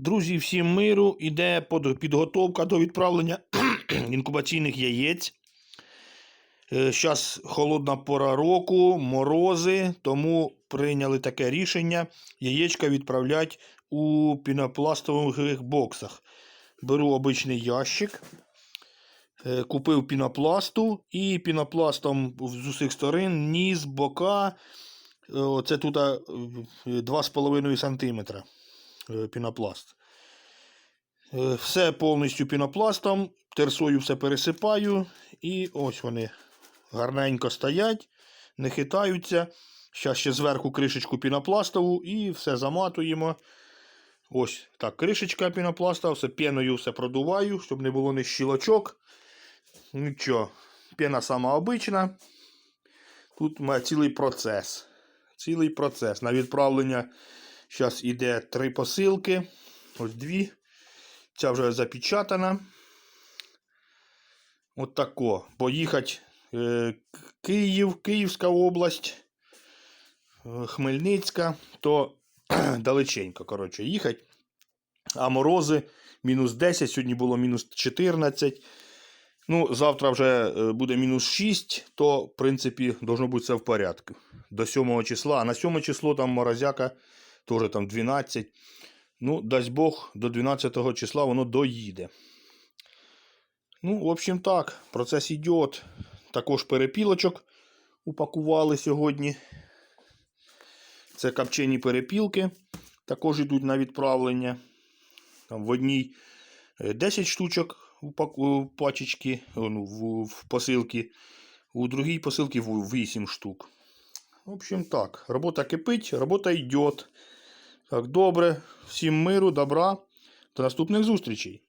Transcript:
Друзі, всім миру. Іде підготовка до відправлення інкубаційних яєць. Зараз холодна пора року, морози, тому прийняли таке рішення яєчка відправляти у пінопластових боксах. Беру обичний ящик, е, купив пінопласту і пінопластом з усіх сторон, ніс, бока. е, Оце тут е, 2,5 см е, пінопласт. Е, Все повністю пінопластом, терсою все пересипаю, і ось вони гарненько стоять, не хитаються. Зараз ще зверху кришечку пінопластову і все заматуємо. Ось так, кришечка пінопластова, все піною все продуваю, щоб не було ні щілочок. Нічого, піна сама обична. Тут має цілий процес. Цілий процес. На відправлення зараз іде три посилки. Ось дві. Ця вже запечатана. От тако. Поїхати е, Київ, Київська область, е, Хмельницька, то далеченько, коротше, їхати. А морози мінус 10, сьогодні було мінус 14. Ну, завтра вже е, буде мінус 6, то, в принципі, должно бути все в порядку. До 7 числа. А на 7 число там морозяка теж там 12. Ну, дасть Бог, до 12 числа воно доїде. Ну, в общем так, процес йде. Також перепілочок упакували сьогодні. Це копчені перепілки. Також йдуть на відправлення. Там в одній е, 10 штучок у пачечки, ну, в, посилки, у другій посилці 8 штук. В общем так, робота кипить, робота йде. Так, добре. Всім миру, добра. До наступних зустрічей.